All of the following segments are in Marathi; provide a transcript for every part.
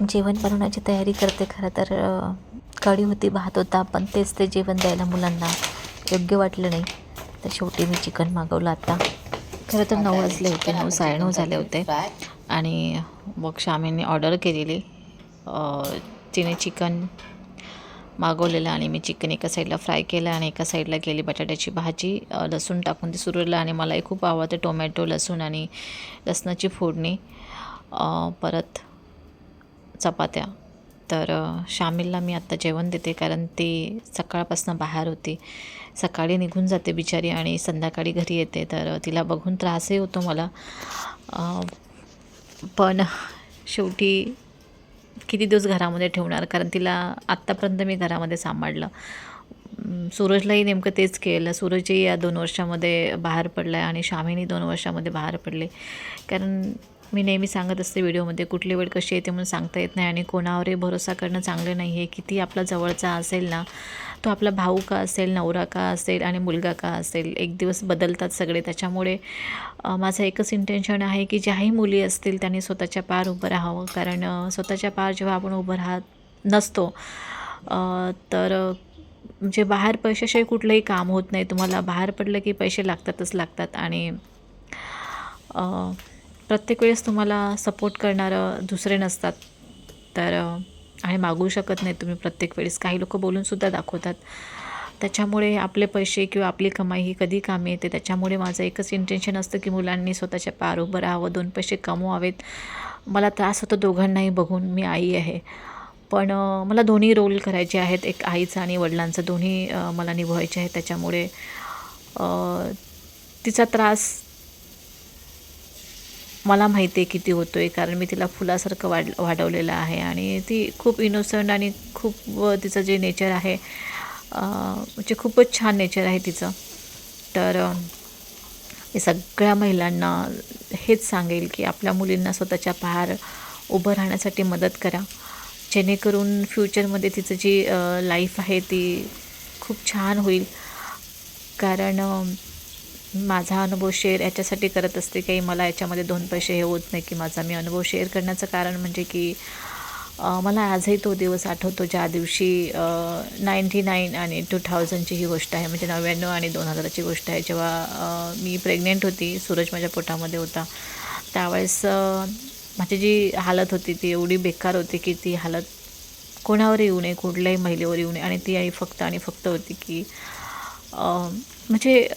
जेवण बनवण्याची तयारी करते खरं तर कढी होती भात होता पण तेच ते जेवण द्यायला मुलांना योग्य वाटलं नाही. तर शेवटी मी चिकन मागवलं आता. खरं तर नऊ वाजले होते नऊ साडेनऊ झाले होते. आणि मग शामीने ऑर्डर केलेली. तिने चिकन मागवलेलं आणि मी चिकन एका साईडला फ्राय केलं आणि एका साईडला केली बटाट्याची भाजी. लसूण टाकून ती सुरलं आणि मलाही खूप आवडते टोमॅटो लसूण आणि लसणाची फोडणी. परत चपात्या. तर शामिलला मी आत्ता जेवण देते कारण ती सकाळपासून बाहेर होती. सकाळी निघून जाते बिचारी आणि संध्याकाळी घरी येते. तर तिला बघून त्रासही होतो मला. पण शेवटी किती दिवस घरामध्ये ठेवणार? कारण तिला आत्तापर्यंत मी घरामध्ये सांभाळलं. सूरजलाही नेमकं तेच केलं. सूरजही या दोन वर्षामध्ये बाहेर पडला आहे आणि शामीनी दोन वर्षामध्ये बाहेर पडले. कारण मी नेहमी सांगत असते व्हिडिओमध्ये कुठली वेळ कशी येते म्हणून सांगता येत नाही आणि कोणावरही भरोसा करणं चांगलं नाही आहे. किती आपला जवळचा असेल ना तो आपला भाऊ का असेल नवरा का असेल आणि मुलगा का असेल एक दिवस बदलतात सगळे. त्याच्यामुळे माझं एकच इंटेन्शन आहे की ज्याही मुली असतील त्यांनी स्वतःच्या पार उभं राहावं. कारण स्वतःच्या पार जेव्हा आपण उभं राहत नसतो तर म्हणजे बाहेर पैशाशिवाय कुठलंही काम होत नाही. तुम्हाला बाहेर पडलं की पैसे लागतातच लागतात. आणि प्रत्येक वेळेस तुम्हाला सपोर्ट करणारं दुसरे नसतात. तर आणि मागू शकत नाही तुम्ही प्रत्येक वेळेस. काही लोक बोलूनसुद्धा दाखवतात. त्याच्यामुळे आपले पैसे किंवा आपली कमाई ही कधी कामी येते? त्याच्यामुळे माझं एकच इंटेन्शन असतं की मुलांनी स्वतःच्या पार उभं राहावं दोन पैसे कमवावेत. मला त्रास होतो दोघांनाही बघून. मी आई आहे. पण मला दोन्ही रोल करायचे आहेत. एक आईचं आणि वडिलांचं. दोन्ही मला निभवायचे आहे त्याच्यामुळे तिचा त्रास मला माहिती आहे किती होतो आहे कारण मी तिला फुलासारखं वाढ वाढवलेलं आहे आणि ती खूप इनोसंट आणि खूप तिचं जे नेचर आहे म्हणजे खूपच छान नेचर आहे तिचं. तर मी सगळ्या महिलांना हेच सांगेल की आपल्या मुलींना स्वतःच्या पायावर उभं राहण्यासाठी मदत करा. जेणेकरून फ्युचरमध्ये तिचं जी लाईफ आहे ती खूप छान होईल. कारण माझा अनुभव शेअर याच्यासाठी करत असते काही मला याच्यामध्ये दोन पैसे हे होत नाही की माझा मी अनुभव शेअर करण्याचं कारण म्हणजे की मला आजही तो दिवस आठवतो ज्या दिवशी नाईंटी नाईन आणि टू थाउजंडची ही गोष्ट आहे म्हणजे नव्याण्णव आणि दोन हजाराची गोष्ट आहे. जेव्हा मी प्रेग्नेंट होती सूरज माझ्या पोटामध्ये होता त्यावेळेस माझी जी हालत होती ती एवढी बेकार होती की ती हालत कोणावर येऊ नये कुठल्याही महिलेवर येऊ नये. आणि ती आई फक्त आणि फक्त होती की म्हणजे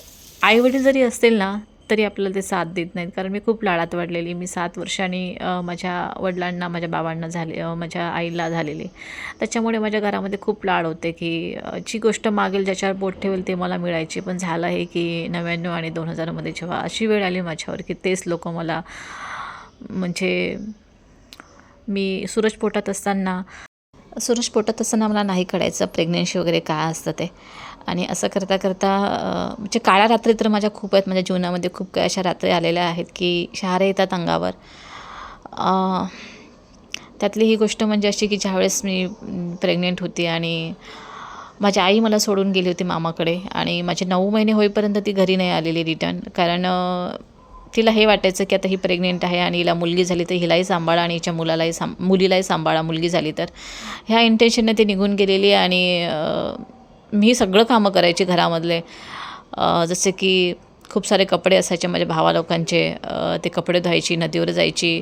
आईवडील जरी असतील ना तरी आपल्याला ते साथ देत नाहीत. कारण मी खूप लाळात वाढलेली. मी सात वर्षांनी माझ्या वडिलांना माझ्या बाबांना झाले माझ्या आईला झालेली. त्याच्यामुळे माझ्या घरामध्ये खूप लाड होते की जी गोष्ट मागेल ज्याच्यावर बोट ठेवेल ते मला मिळायची. पण झालं आहे की नव्याण्णव आणि दोन हजारमध्ये जेव्हा अशी वेळ आली माझ्यावर की तेच लोक मला म्हणजे मी सूरज पोटात असताना सूरज पोटात असताना मला नाही कळायचं. प्रेग्नेन्सी वगैरे काय असतं ते. आणि असं करता करता म्हणजे काळ्या रात्री तर माझ्या खूप आहेत माझ्या जीवनामध्ये खूप काही अशा रात्री आलेल्या आहेत की शहारे येतात अंगावर. त्यातली ही गोष्ट म्हणजे अशी की ज्यावेळेस मी प्रेग्नेंट होती आणि माझी आई मला सोडून गेली होती मामाकडे आणि माझे नऊ महिने होईपर्यंत ती घरी नाही आलेली रिटर्न. कारण तिला हे वाटायचं की आता ही प्रेग्नेंट आहे आणि हिला मुलगी झाली तर हिलाही सांभाळा आणि हिच्या मुलालाही सांभ मुलीलाही सांभाळा मुलगी झाली तर. ह्या इंटेन्शनने ती निघून गेलेली आणि मी सगळं कामं करायची घरामधले. जसे की खूप सारे कपडे असायचे माझ्या भावा लोकांचे. ते कपडे धुवायची नदीवर जायची.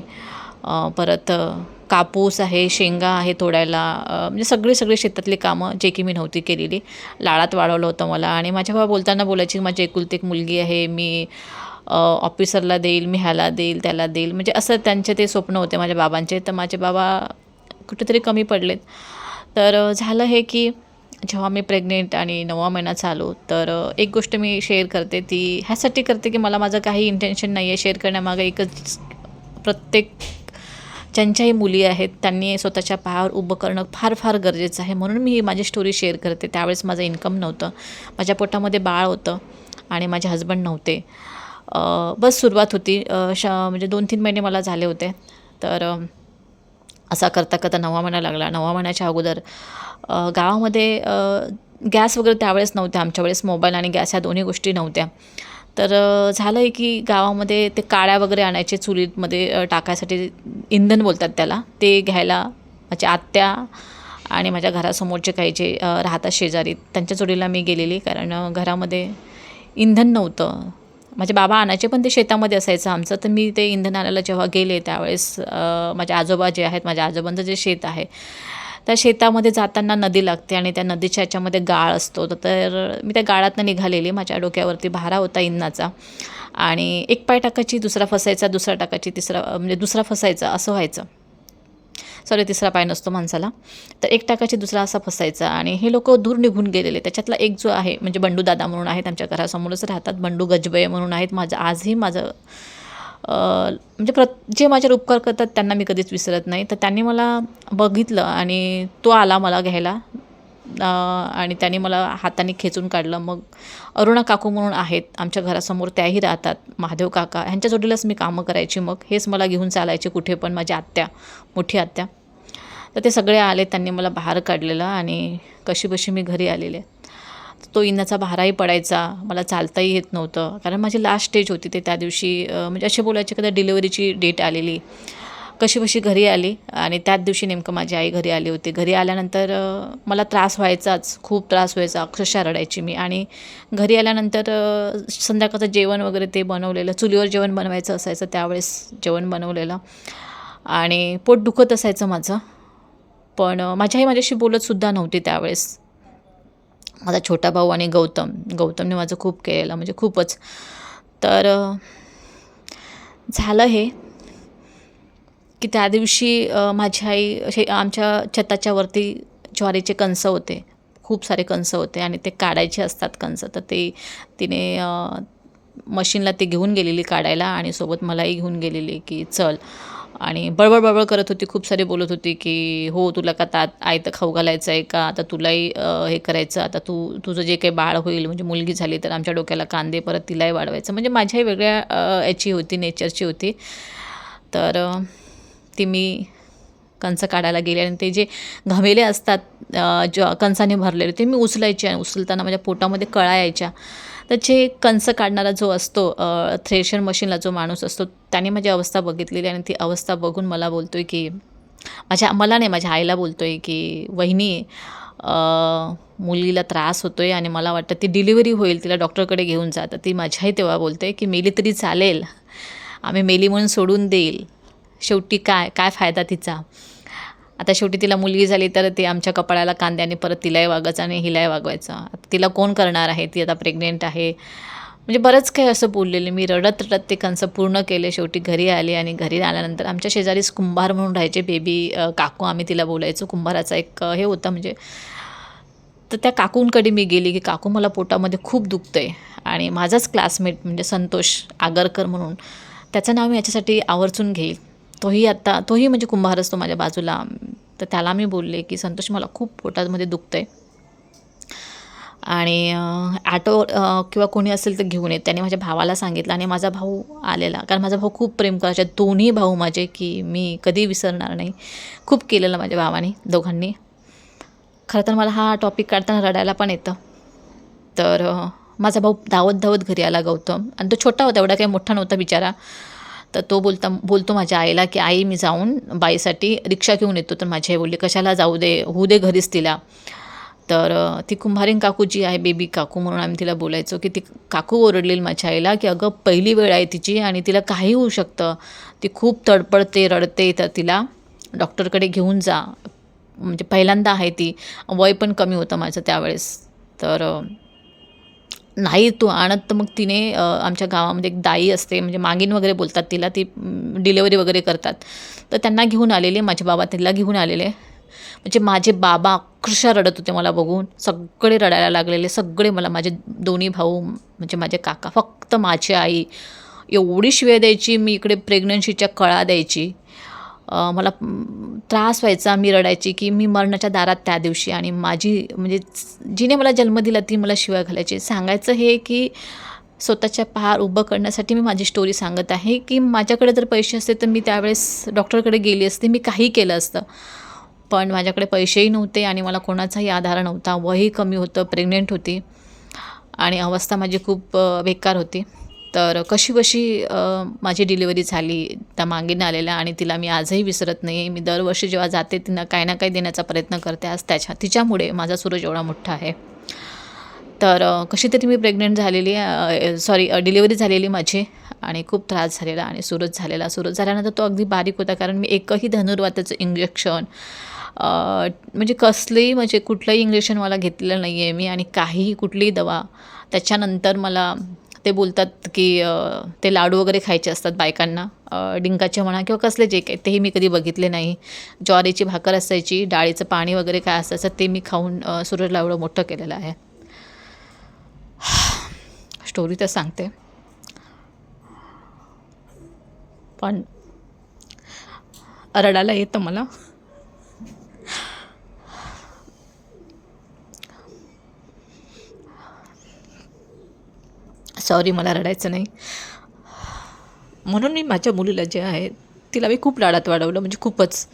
परत कापूस आहे शेंगा आहे तोडायला. म्हणजे सगळी सगळी शेतातली कामं जे की मी नव्हती केलेली. लाळात वाढवलं होतं मला. आणि माझ्या भावा बोलताना बोलायची माझी एकुलती एक मुलगी आहे मी ऑफिसरला देईल मी ह्याला देईल त्याला देईल. म्हणजे असं त्यांचे ते स्वप्न होते माझ्या बाबांचे. तर माझे बाबा कुठेतरी कमी पडलेत. तर झालं हे की जेव्हा मी प्रेग्नेंट आणि नववा महिना चालू तर एक गोष्ट मी शेअर करते ती ह्यासाठी करते की मला माझं काही इंटेन्शन नाही आहे शेअर करण्यामागं. एकच प्रत्येक ज्यांच्याही मुली आहेत त्यांनी स्वतःच्या पायावर उभं करणं फार फार गरजेचं आहे. म्हणून मी माझी स्टोरी शेअर करते. त्यावेळेस माझं इन्कम नव्हतं. माझ्या पोटामध्ये बाळ होतं आणि माझे हजबंड नव्हते. बस सुरुवात होती. श म्हणजे दोन तीन महिने मला झाले होते. तर असा करता करता नवा महिना लागला. नवा महिन्याच्या अगोदर गावामध्ये गॅस वगैरे त्यावेळेस नव्हत्या आमच्या वेळेस मोबाईल आणि गॅस ह्या दोन्ही गोष्टी नव्हत्या. तर झालं आहे की गावामध्ये ते काळ्या वगैरे आणायचे चुलीमध्ये टाकायसाठी इंधन बोलतात त्याला. ते घ्यायला माझ्या आत्या आणि माझ्या घरासमोरचे काही जे राहतात शेजारी त्यांच्या जोडीला मी गेलेली कारण घरामध्ये इंधन नव्हतं. माझे बाबा आणायचे पण ते शेतामध्ये असायचं. आमचं तर मी ते इंधन आणायला जेव्हा गेले त्यावेळेस माझे आजोबा जे आहेत माझ्या आजोबांचं जे शेत आहे त्या शेतामध्ये जाताना नदी लागते आणि त्या नदीच्या ह्याच्यामध्ये गाळ असतो. तर- मी त्या गाळातनं निघालेली. माझ्या डोक्यावरती भारा होता इन्नाचा आणि एक पाय टाकायची दुसरा फसायचा दुसरा टाकायची तिसरा म्हणजे दुसरा फसायचा असं व्हायचं. सॉरी तिसरा पाय नसतो माणसाला. तर एक टाकाची दुसरा असा फसायचा. आणि हे लोक दूर निघून गेलेले. त्याच्यातला एक जो आहे म्हणजे बंडू दादा म्हणून आहेत आमच्या घरासमोरच राहतात. बंडू गजबे म्हणून आहेत. माझं आजही माझं म्हणजे प्रत जे माझ्यावर उपकार करतात त्यांना मी कधीच विसरत नाही. तर त्यांनी मला बघितलं आणि तो आला मला घ्यायला आणि त्याने मला हाताने खेचून काढलं. मग अरुणा काकू म्हणून आहेत आमच्या घरासमोर त्याही राहतात. महादेव काका ह्यांच्या जोडीलाच मी कामं करायची मग. हेच मला घेऊन चालायचे कुठे पण माझ्या आत्या मोठी आत्या. तर ते सगळे आले त्यांनी मला बाहेर काढलेलं आणि कशी बशी मी घरी आलेले. तो इंधाचा भाराही पडायचा मला चालताही येत नव्हतं. कारण माझी लास्ट स्टेज होती ते त्या दिवशी म्हणजे असे बोलायचे की त्या डिलिव्हरीची डेट आलेली. कशी कशी घरी आली आणि त्याच दिवशी नेमकं माझी आई घरी आली होती. घरी आल्यानंतर मला त्रास व्हायचाच खूप त्रास व्हायचा अक्षरशः रडायची मी. आणि घरी आल्यानंतर संध्याकाळचं जेवण वगैरे ते बनवलेलं चुलीवर जेवण बनवायचं असायचं त्यावेळेस जेवण बनवलेलं. आणि पोट दुखत असायचं माझं. पण माझी आई माझ्याशी बोलतसुद्धा नव्हती त्यावेळेस. माझा छोटा भाऊ आणि गौतम. गौतमने माझं खूप केलेलं म्हणजे खूपच. तर झालं हे. की त्या दिवशी माझी आई असे आमच्या छताच्या वरती ज्वारीचे कणसं होते. खूप सारे कणसं होते आणि ते काढायचे असतात कणसं. तर ते तिने मशीनला ते घेऊन गेलेली काढायला आणि सोबत मलाही घेऊन गेलेली की चल. आणि बळबळ बळबळ करत होती खूप सारे बोलत होती की हो तुला का तात आयतं खाऊ घालायचं आहे का? आता तुलाही हे करायचं आता तू तुझं जे काही बाळ होईल म्हणजे मुलगी झाली तर आमच्या डोक्याला कांदे परत तिलाही वाढवायचं. म्हणजे माझ्याही वेगळ्या याची होती नेचरची होती. तर ती मी कंस काढायला गेले आणि ते जे घमेले असतात ज ज्या कंसाने भरलेले ते मी उचलायचे आणि उचलताना माझ्या पोटामध्ये कळा यायच्या. तर जे कंस काढणारा जो असतो थ्रेशर मशीनला जो माणूस असतो त्याने माझी अवस्था बघितलेली आणि ती अवस्था बघून मला बोलतो आहे की माझ्या मला नाही माझ्या आईला बोलतो आहे की वहिनी मुलीला त्रास होतो आहे आणि मला वाटतं ती डिलिव्हरी होईल तिला डॉक्टरकडे घेऊन जा. ती माझ्याही तेव्हा बोलते की मेली तरी चालेल. आम्ही मेली म्हणून सोडून देईल. शेवटी काय काय फायदा तिचा? आता शेवटी तिला मुलगी झाली तर ते आमच्या कपाळाला कांद्याने परत तिलाही वागायचं आणि हिलाही वागवायचं. तिला कोण करणार आहे? ती आता प्रेग्नेंट आहे. म्हणजे बरंच काही असं बोललेले मी रडत रडत ते कंस पूर्ण केले. शेवटी घरी आले आणि घरी आल्यानंतर आमच्या शेजारीच कुंभार म्हणून राहायचे बेबी काकू आम्ही तिला बोलायचो. कुंभाराचा एक हे होता म्हणजे तर त्या काकूंकडे मी गेली की काकू मला पोटामध्ये खूप दुखतं आहे आणि माझाच क्लासमेट म्हणजे संतोष आगरकर म्हणून. त्याचं नाव मी याच्यासाठी आवर्जून घेईल. तोही आत्ता तोही म्हणजे कुंभार असतो माझ्या बाजूला. तर त्याला मी बोलले की संतोष मला खूप पोटामध्ये दुखतं आहे आणि ॲटो किंवा कोणी असेल तर घेऊन येत. त्याने माझ्या भावाला सांगितलं आणि माझा भाऊ आलेला. कारण माझा भाऊ खूप प्रेम करायचा दोन्ही भाऊ माझे की मी कधी विसरणार नाही. खूप केलेलं माझ्या भावाने दोघांनी. खरं तर मला हा टॉपिक काढताना रडायला पण येतं. तर माझा भाऊ धावत धावत घरी आला गौतम. आणि तो छोटा होता एवढा काही मोठा नव्हता बिचारा. तर तो बोलता बोलतो माझ्या आईला की आई मी जाऊन बाईसाठी रिक्षा घेऊन येतो. तर माझी आई बोलली कशाला जाऊ दे होऊ दे घरीच तिला. तर ती कुंभारीन काकू जी आहे बेबी काकू म्हणून आम्ही तिला बोलायचो की ती काकू ओरडलेली माझ्या आईला की अगं पहिली वेळ आहे तिची आणि तिला काही होऊ शकतं. ती खूप तडपडते रडते तर तिला डॉक्टरकडे घेऊन जा. म्हणजे पहिल्यांदा आहे ती वय पण कमी होतं माझं त्यावेळेस. तर नाही तू आणत तर मग तिने आमच्या गावामध्ये एक दाई असते म्हणजे मागीन वगैरे बोलतात तिला ती डिलेवरी वगैरे करतात. तर त्यांना घेऊन आलेले माझे बाबा तिला घेऊन आलेले. म्हणजे माझे बाबा अक्षरशः रडत होते मला बघून. सगळे रडायला लागलेले सगळे मला माझे दोन्ही भाऊ म्हणजे माझे काका फक्त माझी आई. एवढी शिव्या द्यायची मी इकडे प्रेग्नन्सीच्या कळा द्यायची. मला त्रास व्हायचा मी रडायची की मी मरणाच्या दारात त्या दिवशी आणि माझी म्हणजे जिने मला जन्म दिला ती मला शिवाय घालायची. सांगायचं हे की स्वतःच्या पार उभं करण्यासाठी मी माझी स्टोरी सांगत आहे की माझ्याकडे जर पैसे असते तर मी त्यावेळेस डॉक्टरकडे गेली असते मी काही केलं असतं. पण माझ्याकडे पैसेही नव्हते आणि मला कोणाचाही आधार नव्हता. वयही कमी होतं प्रेग्नेंट होती आणि अवस्था माझी खूप बेकार होती. तर कशी बशी माझी डिलिव्हरी झाली त्या मागेनं आलेल्या आणि तिला मी आजही विसरत नाही मी दरवर्षी जेव्हा जाते तिनं काही ना काही देण्याचा प्रयत्न करते. आज त्याच्या तिच्यामुळे माझा सूरज एवढा मोठा आहे. तर कशी तरी मी प्रेग्नेंट झालेली सॉरी डिलिव्हरी झालेली माझी आणि खूप त्रास झालेला आणि सूरज झालेला. सुरज झाल्यानंतर तो अगदी बारीक होता कारण मी एकही धनुर्वाताचं इंजेक्शन म्हणजे कसलंही म्हणजे कुठलंही इंजेक्शन मला घेतलेलं नाही आहे मी आणि काहीही कुठलीही दवा त्याच्यानंतर मला ते बोलतात की ते लाडू वगैरे खायचे असतात बायकांना. डिंकाचे म्हणा किंवा कसले जे काही तेही मी कधी बघितले नाही. ज्वारीची भाकर असायची डाळीचं पाणी वगैरे काय असायचं ते मी खाऊन सूर्यला सूरजला एवढं मोठं केलेलं आहे. स्टोरी तर सांगते. पण रडायला येतं मला. सॉरी मला रडायचं नाही. म्हणून मी माझ्या मुलीला जे आहे तिला मी खूप लाडात वाढवलं म्हणजे खूपच.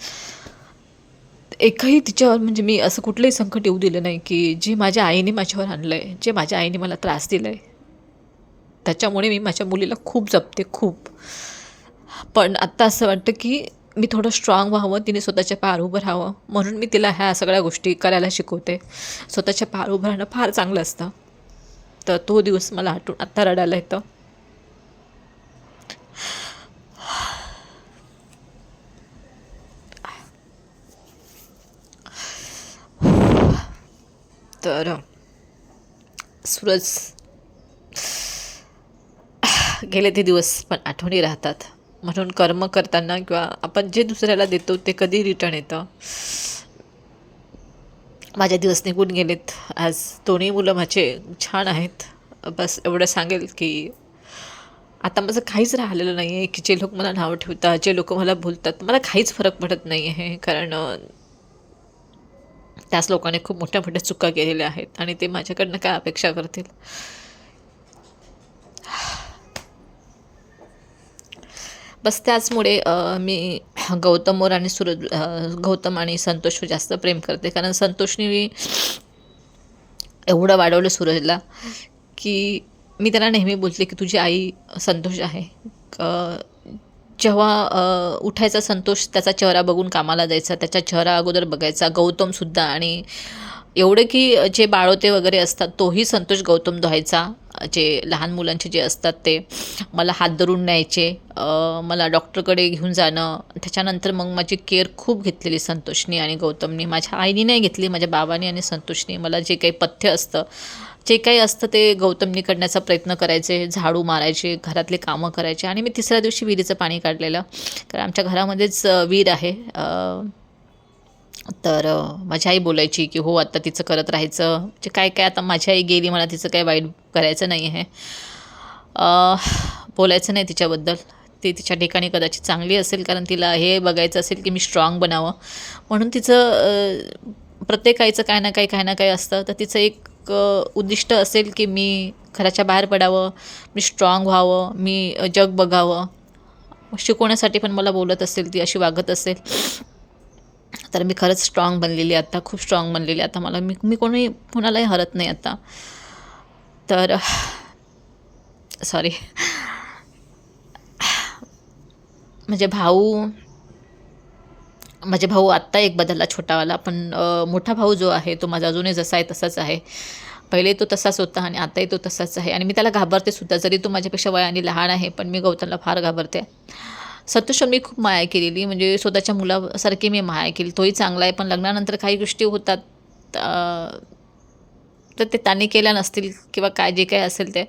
एकही तिच्यावर म्हणजे मी असं कुठलंही संकट येऊ दिलं नाही की जे माझ्या आईने माझ्यावर आणलं आहे जे माझ्या आईने मला त्रास दिला आहे त्याच्यामुळे मी माझ्या मुलीला खूप जपते खूप. पण आत्ता असं वाटतं की मी थोडं स्ट्रॉंग व्हावं तिने स्वतःच्या पार उभं राहावं म्हणून मी तिला ह्या सगळ्या गोष्टी करायला शिकवते. स्वतःच्या पार उभं राहणं फार चांगलं असतं. तर तो दिवस मला आठवून आत्ता रडायला येतं. तर सूरज गेले ते दिवस पण आठवणी राहतात. म्हणून कर्म करताना किंवा आपण जे दुसऱ्याला देतो ते कधी रिटर्न येतं? माझे दिवस निघून गेलेत. आज दोन्ही मुलं माझे छान आहेत. बस एवढं सांगेल की आता माझं काहीच राहिलेलं नाही आहे की जे लोक मला नाव ठेवतात जे लोक मला बोलतात मला काहीच फरक पडत नाही आहे कारण त्याच लोकांनी खूप मोठ्या मोठ्या चुका केलेल्या आहेत आणि ते माझ्याकडनं काय अपेक्षा करतील? बस त्याचमुळे मी गौतम गौतमवर आणि सूरज गौतम आणि संतोषवर जास्त प्रेम करते. कारण संतोषने एवढं वाढवलं सूरजला की मी त्याला नेहमी बोलते की तुझी आई संतोष आहे. जेव्हा उठायचा संतोष त्याचा चेहरा बघून कामाला जायचा त्याचा चेहरा अगोदर बघायचा. गौतमसुद्धा आणि एवढं की जे बाळोते वगैरे असतात तोही संतोष गौतम धुवायचा जे लहान मुलांचे जे असतात ते मला हात धरून न्यायचे मला डॉक्टरकडे घेऊन जाणं त्याच्यानंतर मग माझी केअर खूप घेतलेली संतोषनी आणि गौतमनी. माझ्या आईनी नाही घेतली माझ्या बाबांनी आणि संतोषनी. मला जे काही पथ्य असतं जे काही असतं ते गौतमनी करण्याचा प्रयत्न करायचे झाडू मारायचे घरातले कामं करायचे आणि मी तिसऱ्या दिवशी विहिरीचं पाणी काढलेलं. कारण आमच्या घरामध्येच विहीर आहे. तर माझी आई बोलायची की हो आता तिचं करत राहायचं. म्हणजे काय काय आता माझी आई गेली मला तिचं काही वाईट करायचं नाही आहे. बोलायचं नाही तिच्याबद्दल. ती तिच्या ठिकाणी कदाचित चांगली असेल कारण तिला हे बघायचं असेल की मी स्ट्रॉंग बनावं. म्हणून तिचं प्रत्येक आईचं काय ना काही काय ना काही असतं. तर तिचं एक उद्दिष्ट असेल की मी घराच्या बाहेर पडावं मी स्ट्रॉंग व्हावं मी जग बघावं. शिकवण्यासाठी पण मला बोलत असेल ती अशी वागत असेल. तर मी खरंच स्ट्रॉंग बनलेली आत्ता आता खूप स्ट्रॉंग बनलेली आहे आता मला. मी मी कोणी कुणालाही हरत नाही आता. तर सॉरी म्हणजे भाऊ माझे भाऊ आत्ता एक बदलला छोटावाला पण मोठा भाऊ जो आहे तो माझा अजूनही जसा आहे तसाच आहे. पहिले तो तसाच होता आणि आताही तो तसाच आहे. आणि मी त्याला घाबरते सुद्धा जरी तो माझ्यापेक्षा वयाने लहान आहे पण मी गौतमला फार घाबरते. सतोषवर मी खूप माया केलेली. म्हणजे स्वतःच्या मुलासारखी मी माया केली. तोही चांगला आहे. पण लग्नानंतर काही गोष्टी होतात तर ते त्यांनी केल्या नसतील किंवा काय जे काय असेल ते.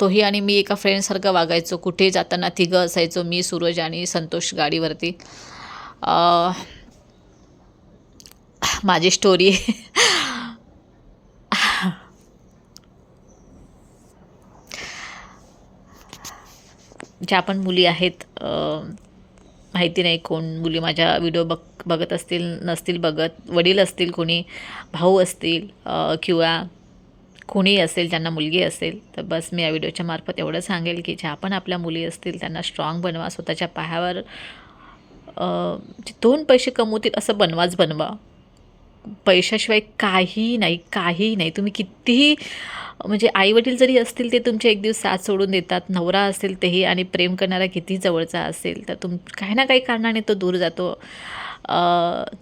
तोही आणि मी एका फ्रेंडसारखं वागायचो. कुठे जाताना तिघं असायचो मी सूरज आणि संतोष गाडीवरती. माझी स्टोरी ज्या पण मुली आहेत माहिती नाही कोण मुली माझ्या व्हिडिओ बघ बघत असतील नसतील बघत वडील असतील कोणी भाऊ असतील किंवा कोणी असेल ज्यांना मुलगी असेल तर बस मी या व्हिडिओच्या मार्फत एवढं सांगेल की ज्या पण आपल्या मुली असतील त्यांना स्ट्रॉंग बनवा स्वतःच्या पायावर दोन पैसे कमवतील असं बनवाच बनवा. पैशाशिवाय काही नाही काही नाही. तुम्ही कितीही म्हणजे आईवडील जरी असतील ते तुमचे एक दिवस साथ सोडून देतात. नवरा असेल तेही आणि प्रेम करणारा किती जवळचा असेल तर तुम काही ना काही कारणाने तो दूर जातो.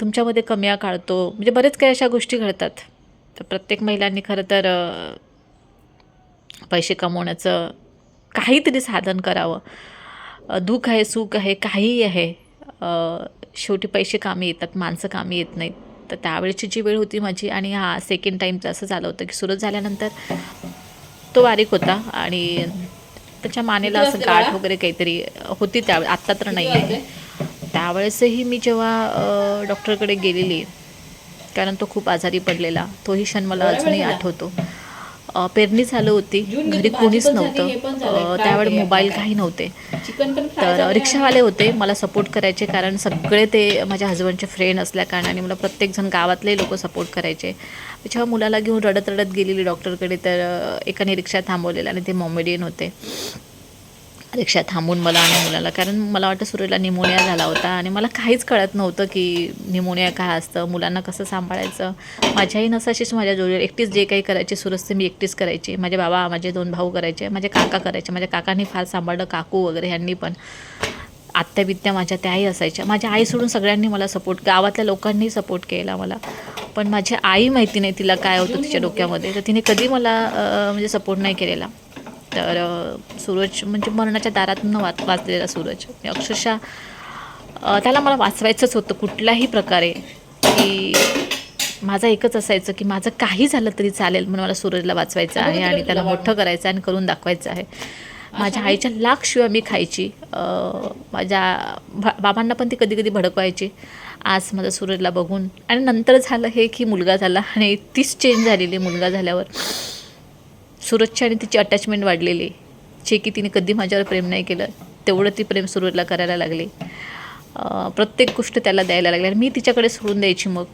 तुमच्यामध्ये कम्या काढतो. म्हणजे बरेच काही अशा गोष्टी घडतात. तर प्रत्येक महिलांनी खरं तर पैसे कमवण्याचं काहीतरी साधन करावं. दुःख आहे सुख आहे काहीही आहे. शेवटी पैसे कामी येतात माणसं कामी येत नाहीत. तर त्यावेळेची जी वेळ होती माझी आणि हा सेकंड टाईमचं असं झालं होतं की सुरत झाल्यानंतर तो बारीक होता आणि त्याच्या मानेला असं गाठ वगैरे काहीतरी होती त्यावेळी. आत्ता तर नाही आहे. त्यावेळेसही मी जेव्हा डॉक्टरकडे गेलेली कारण तो खूप आजारी पडलेला तोही क्षण मला अजूनही आठवतो. पेरणी झालं होती. घरी कोणीच नव्हतं. अ, त्यावेळी मोबाईल काही नव्हते. तर रिक्षावाले होते. मला सपोर्ट करायचे कारण सगळे ते माझ्या हजबंडचे फ्रेंड असल्या कारणाने मला प्रत्येकजण गावातले लोक सपोर्ट करायचे. जेव्हा मुलाला घेऊन रडत रडत गेलेली डॉक्टरकडे तर एकाने रिक्षा थांबवलेला आणि ते मॉमेडियन होते. रिक्षा थांबून मला आणि मुलाला. कारण मला वाटतं सुरेला निमोनिया झाला होता आणि मला काहीच कळत नव्हतं की निमोनिया काय असतं मुलांना कसं सांभाळायचं. माझ्याही नसाशीच माझ्या जोडीला एकटीच जे काही करायचे सुरस्ते मी एकटीच करायची. माझे बाबा माझे दोन भाऊ करायचे माझे काका करायचे. माझ्या काकांनी फार सांभाळलं काकू वगैरे ह्यांनी पण. आत्याबित्या माझ्या त्याही असायच्या. माझ्या आई सोडून सगळ्यांनी मला सपोर्ट गावातल्या लोकांनी सपोर्ट केला मला. पण माझी आई माहिती नाही तिला काय होतं तिच्या डोक्यामध्ये. तर तिने कधी मला म्हणजे सपोर्ट नाही केलेला. तर सूरज म्हणजे मरणाच्या दारातून वाच वाचलेला सूरज. अक्षरशः अं, त्याला मला वाचवायचंच होतं कुठल्याही प्रकारे की माझं एकच असायचं की माझं काही झालं तरी चालेल म्हणून मला सूरजला वाचवायचं आहे आणि त्याला मोठं करायचं आहे आणि करून दाखवायचं आहे. माझ्या आईच्या लाख शिवाय मी खायची. माझ्या भा बाबांना पण ती कधी कधी भडकवायची. आज माझं सूरजला बघून आणि नंतर झालं हे की मुलगा झाला आणि तीच चेंज झालेली मुलगा झाल्यावर. सूरजची आणि तिची अटॅचमेंट वाढलेली. जे की तिने कधी माझ्यावर प्रेम नाही केलं तेवढं ती प्रेम सूरजला करायला लागली. प्रत्येक गोष्ट त्याला द्यायला लागली. आणि मी तिच्याकडे सोडून द्यायची मग.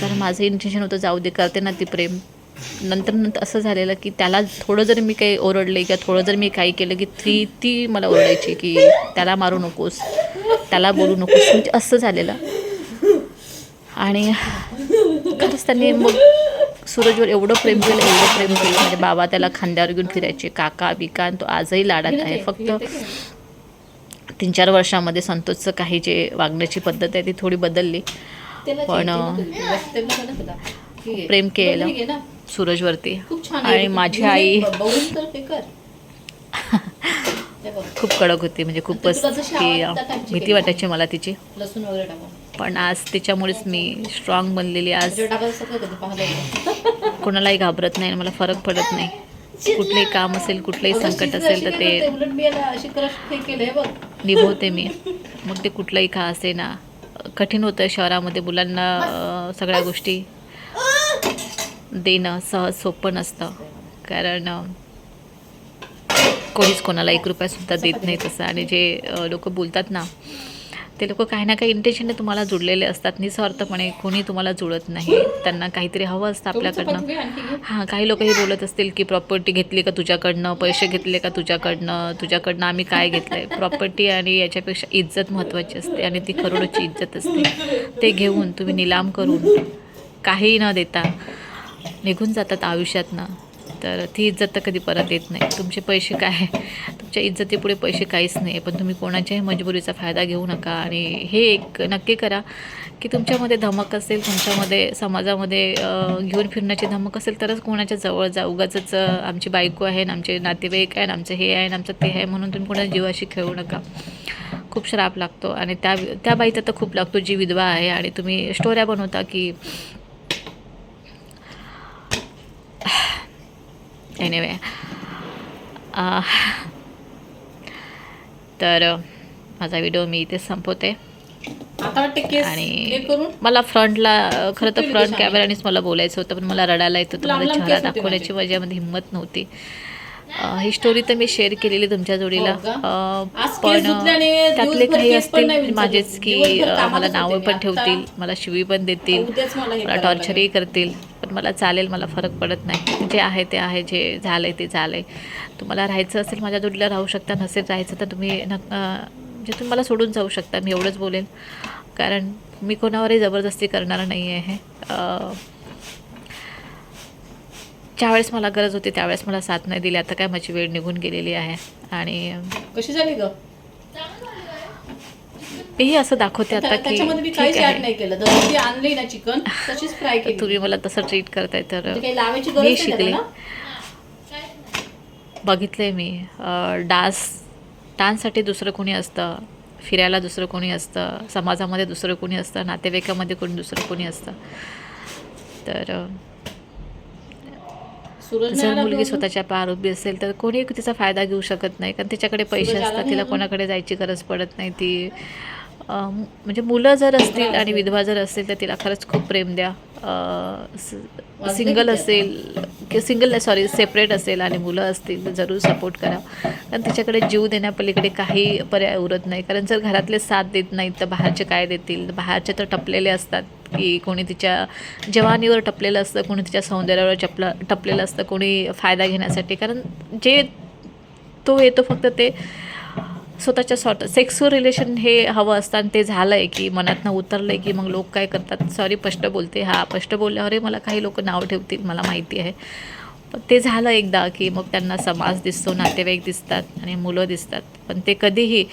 कारण माझं इंटेन्शन होतं जाऊ दे करते ना ती प्रेम. नंतर नंतर असं झालेलं की त्याला थोडं जर मी काही ओरडले किंवा थोडं जर मी काही केलं की ती ती मला ओरडायची की त्याला मारू नकोस त्याला बोलू नकोस. म्हणजे असं झालेलं. आणि खरंच त्यांनी मग सूरजवर एवढं प्रेम केलं एवढं प्रेम केलं. म्हणजे बाबा त्याला खांद्यावर घेऊन फिरायचे काका बिका तो आजही लाडात आहे. फक्त तीन चार वर्षामध्ये संतोषचं काही जे वागण्याची पद्धत आहे ती थोडी बदलली. पण, प्रेम केलं सूरजवरती. आणि माझी आई खूप कडक होती म्हणजे खूपच ची भीती. वाटायची मला तिची. लसूण वगैरे पण आज तिच्यामुळेच मी स्ट्रॉंग बनलेली आज. पाहिलं कोणालाही घाबरत नाही मला फरक पडत नाही. कुठलंही काम असेल कुठलंही संकट असेल तर ते निभवते मी. मग ते कुठलंही का असे ना. कठीण होतं शहरामध्ये मुलांना सगळ्या गोष्टी. देणं सहज सोपं नसतं. कारण कोणीच कोणाला एक रुपयासुद्धा देत नाही तसं. आणि जे लोक बोलतात ना ते लोक काही ना काही इंटेन्शनने तुम्हाला जुडलेले असतात. निस्वार्थपणे कोणी तुम्हाला जुळत नाही. त्यांना काहीतरी हवं असतं आपल्याकडनं. हां काही लोक हे बोलत असतील की प्रॉपर्टी घेतली का तुझ्याकडनं? पैसे घेतले का तुझ्याकडनं? तुझ्याकडनं आम्ही काय घेतलं आहे प्रॉपर्टी आणि याच्यापेक्षा इज्जत महत्त्वाची असते आणि ती करोडोची इज्जत असते. ते घेऊन तुम्ही निलाम करून काही न देता निघून जातात आयुष्यातनं. तर ती इज्जत तर कधी परत येत नाही. तुमचे पैसे काय? तुमच्या इज्जतीपुढे पैसे काहीच नाही. पण तुम्ही कोणाच्याही मजबुरीचा फायदा घेऊ नका. आणि हे एक नक्की करा की तुमच्यामध्ये धमक असेल तुमच्यामध्ये समाजामध्ये घेऊन फिरण्याची धमक असेल तरच कोणाच्या जवळ जा. उगाचच आमची बायको आहे आमचे नातेवाईक आहे आमचं हे आहे ना आमचं ते आहे म्हणून तुम्ही कोणाच्या जीवाशी खेळू नका. खूप श्राप लागतो. आणि त्या त्या बाईचा तर खूप लागतो. जी विधवा आहे आणि तुम्ही स्टोऱ्या बनवता की एनिवे तर अं, माझा व्हिडिओ मी इथे संपवते. आणि मला फ्रंटला खरं तर फ्रंट कॅमेरानेच मला बोलायचं होतं पण मला रडायला येत होतं लांब मला चेहरा दाखवण्याची माझ्यामध्ये हिंमत नव्हती. ही स्टोरी तर मी शेअर केलेली तुमच्या जोडीला. हो पण त्यातले काही असतील. माझेच की मला नावं पण. ठेवतील मला शिवी पण देतील मला टॉर्चरही करतील पण मला चालेल मला फरक पडत नाही. जे आहे ते आहे जे झालंय ते झालंय. तुम्हाला राहायचं असेल माझ्या जोडीला राहू शकता. नसेल राहायचं तर तुम्ही अं, म्हणजे तुम्ही मला सोडून जाऊ शकता मी एवढंच बोलेन. कारण मी कोणावरही जबरदस्ती करणार नाही आहे ज्यावेळेस मला गरज होती त्यावेळेस मला साथ नाही दिली. आता काय माझी वेळ निघून गेलेली आहे. आणि कशी झाली ग? मीही असं दाखवते आता की त्याच्यामध्ये मी ठीक काहीच ऍड आहे. नाही केलं. जसं ती आणली ना चिकन तशीच फ्राय केली. तुम्ही मला तसं ट्रीट करताय तर म्हणजे मी शिकले. ना? बघितलं आहे मी डान्स डान्ससाठी दुसरं कोणी असतं फिरायला दुसरं कोणी असतं समाजामध्ये दुसरं कोणी असतं नातेवाईकामध्ये कोणी दुसरं कोणी असतं. तर जर मुलगी? स्वतःच्या पार उभी असेल तर कोणी तिचा फायदा घेऊ शकत नाही. कारण तिच्याकडे पैसे असतात तिला? कोणाकडे जायची गरज पडत नाही. ती म्हणजे मुलं जर असतील आणि विधवा जर असतील तर तिला खरंच खूप प्रेम द्या. सिंगल असेल की सिंगल नाही सॉरी सेपरेट असेल आणि मुलं असतील तर जरूर सपोर्ट करा. कारण तिच्याकडे जीव देण्यापलीकडे काही पर्याय उरत नाही. कारण जर घरातले साथ देत नाहीत तर बाहेरचे काय देतील? बाहेरचे तर टपलेले असतात. की कोणी तिच्या जवानीवर टपलेलं असतं कोणी तिच्या सौंदर्यावर टपला टपलेलं असतं कोणी फायदा घेण्यासाठी. कारण जे तो येतो फक्त ते स्वतःच्या स्वतः सेक्सुअल रिलेशन हे हवं असतं आणि ते झालं आहे की मनातनं उतरलं आहे की मग लोक काय करतात? सॉरी स्पष्ट बोलते. हा स्पष्ट बोलल्यावरही मला काही लोक नाव ठेवतील मला माहिती आहे. पण ते झालं एकदा की मग त्यांना समाज दिसतो नातेवाईक दिसतात आणि मुलं दिसतात. पण ते कधीही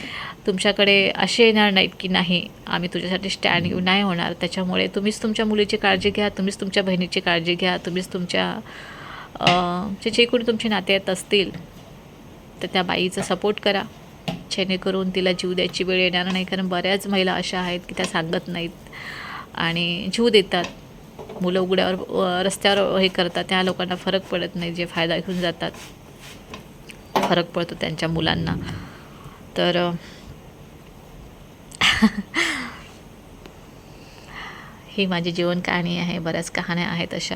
तुमच्याकडे असे येणार नाहीत की नाही आम्ही तुझ्यासाठी स्टँड घेऊ नाही होणार. त्याच्यामुळे तुम्हीच तुमच्या मुलीची काळजी घ्या तुम्हीच तुमच्या बहिणीची काळजी घ्या तुम्हीच तुमच्या जे जे कोणी तुमचे नातेवाईक असतील तर त्या बाईचा सपोर्ट करा. जेणेकरून तिला जीव द्यायची वेळ येणार नाही कारण बऱ्याच महिला अशा आहेत की त्या सांगत नाहीत आणि जीव देतात. मुलं उघड्यावर रस्त्यावर हे करतात त्या लोकांना फरक पडत नाही जे फायदा घेऊन जातात. फरक पडतो त्यांच्या मुलांना. तर ही माझी जीवन कहाणी आहे बऱ्याच कहाण्या आहेत अशा.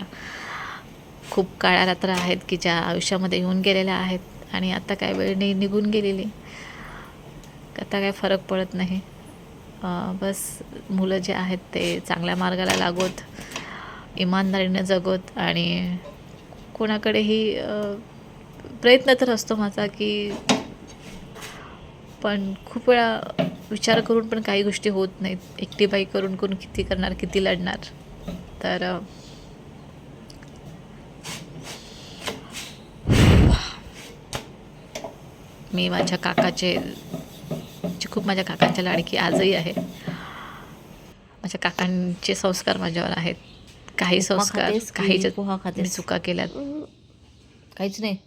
खूप काळ्या रात्र आहेत की ज्या आयुष्यामध्ये येऊन गेलेल्या आहेत आणि आता काय वेळ नि निघून गेलेली. आता काय फरक पडत नाही. बस मुलं जे आहेत ते चांगल्या मार्गाला लागोत. इमानदारीने जगत आणि कोणाकडेही प्रयत्न तर असतो माझा की पण खूप वेळा विचार करून पण काही गोष्टी होत नाहीत. एकटी बाई करून करून किती करणार किती लढणार? तर मी माझ्या काकाचे खूप माझ्या काकांच्या लाडकी आजही आहे. माझ्या काकांचे संस्कार माझ्यावर आहेत. काही संस्कार काही पोहा मी खातेस? चुका केल्यात. काहीच नाही.